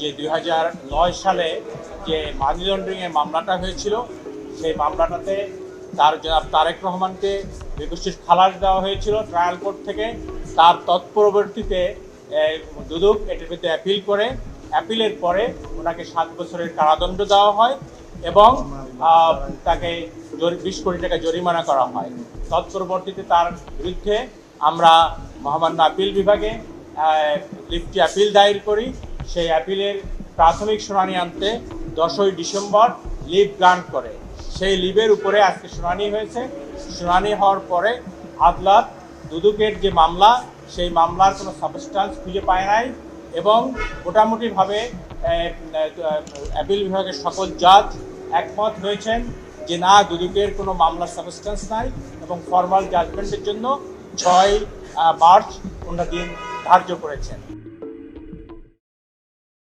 যে দু হাজার নয় সালে যে মানি লন্ডারিংয়ের মামলাটা হয়েছিল, সেই মামলাটাতে তার জনাব তারেক রহমানকে বেকসির খালাস দেওয়া হয়েছিল ট্রায়াল কোর্ট থেকে। তার তৎপরবর্তীতে দুদক এটার ভিতরে অ্যাপিল করে। অ্যাপিলের পরে ওনাকে সাত বছরের কারাদণ্ড দেওয়া হয় এবং তাকে বিশ কোটি টাকা জরিমানা করা হয়। তৎপরবর্তীতে তার বিরুদ্ধে আমরা মহামান্য আপিল বিভাগে লিফটি অ্যাপিল দায়ের করি। সেই অ্যাপিলের প্রাথমিক শুনানি আনতে দশই ডিসেম্বর লিভ গ্রান্ট করে। সেই লিভের উপরে আজকে শুনানি হয়েছে। শুনানি হওয়ার পরে আদালত দুদুকের যে মামলা, সেই মামলার কোনো সাবস্টান্স খুঁজে পায় নাই এবং মোটামুটিভাবে অ্যাপিল বিভাগের সকল জাজ একমত হয়েছেন যে না, দুদুকের কোনো মামলার সাবস্টেন্স নাই এবং ফর্মাল জাজমেন্টের জন্য ছয় মার্চ ওনারা দিন ধার্য করেছেন।